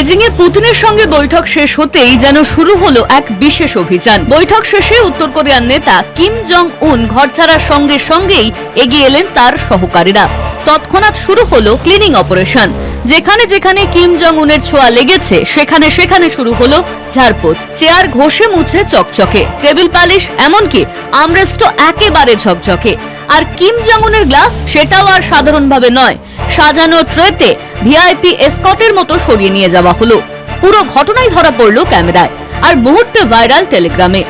Beijing এ পুতিনের সঙ্গে বৈঠক শেষ হতেই যেন শুরু হলো এক বিশেষ অভিযান। বৈঠক শেষে উত্তর কোরিয়ার নেতা কিম জং উন ঘর ছাড়ার সঙ্গে সঙ্গেই এগিয়ে এলেন তার সহকারীরা। তৎক্ষণাৎ শুরু হলো ক্লিনিং অপারেশন। যেখানে যেখানে কিম জং উনের ছোঁয়া লেগেছে, সেখানে সেখানে শুরু হলো ঝাড়পোছ চেয়ার ঘষে মুছে চকচকে। টেবিল পালিশ এমনকি আমরেস্টও একেবারে ঝকঝকে। আর কিম জং উনের গ্লাস সেটাও আর সাধারণভাবে নয়। সাজানো ট্রেতে ভিআইপি এসকটের মতো সরিয়ে নিয়ে যাওয়া হলো। পুরো ঘটনাই ধরা পড়ল ক্যামেরায়, আর মুহূর্তে ভাইরাল টেলিগ্রামে।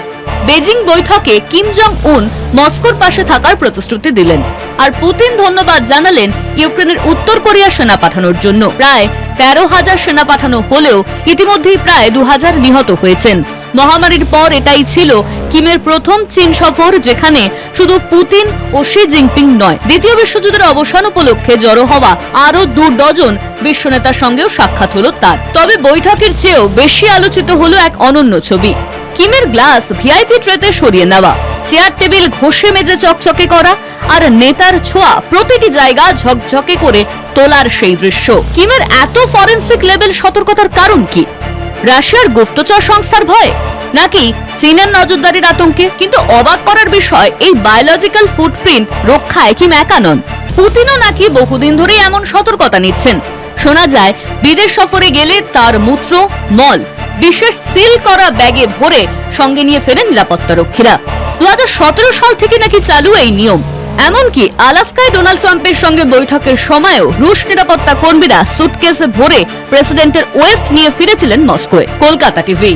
বেজিং বৈঠকে কিম জং উন মস্কোর পাশে থাকার প্রতিশ্রুতি দিলেন, আর পুতিন ধন্যবাদ জানালেন ইউক্রেনের উত্তর কোরিয়া সেনা পাঠানোর জন্য। প্রায় তেরো হাজার সেনা পাঠানো হলেও ইতিমধ্যেই প্রায় দু হাজার নিহত হয়েছেন। মহামারীর পর এটাই ছিল কিমের প্রথম চীন সফর, যেখানে শুধু পুতিন ও শি জিনপিং নয়, দ্বিতীয় বিশ্বযুদ্ধের অবসান উপলক্ষে জড়ো হওয়া আরও দু ডজন বিশ্ব নেতার সঙ্গেও সাক্ষাৎ হলো তার। তবে বৈঠকের চেয়েও বেশি আলোচিত হলো এক অনন্য ছবি, কিমের গ্লাস ভিআইপি ট্রেতে সরিয়ে নেওয়া, চেয়ার টেবিল ঘষে মেজে চকচকে করা, আর নেতার ছোঁয়া প্রতিটি জায়গা ঝকঝকে করে তোলার সেই দৃশ্য। কিমের এত ফরেন্সিক লেভেল সতর্কতার কারণ কি? রাশিয়ার গুপ্তচর সংস্থার ভয়ে? নাকি চীনের নজরদারির আতঙ্কে? কিন্তু অবাক করার বিষয়, এই বায়োলজিক্যাল ফুটপ্রিন্ট রক্ষায় কিম একা নন পুতিনও নাকি বহুদিন ধরেই এমন সতর্কতা নিচ্ছেন। শোনা যায়, বিদেশ সফরে গেলে তার মূত্র, মল, বিশেষ সিল করা ব্যাগে ভরে সঙ্গে নিয়ে ফেরেন নিরাপত্তা রক্ষীরা। দু হাজার সতেরো সাল থেকে নাকি চালু এই নিয়ম। এমনকি আলাস্কায় ডোনাল্ড ট্রাম্পের সঙ্গে বৈঠকের সময়ও রুশ নিরাপত্তা কর্মীরা সুটকেসে ভরে প্রেসিডেন্টের ওয়েস্ট নিয়ে ফিরেছিলেন মস্কোয়, কলকাতা টিভি।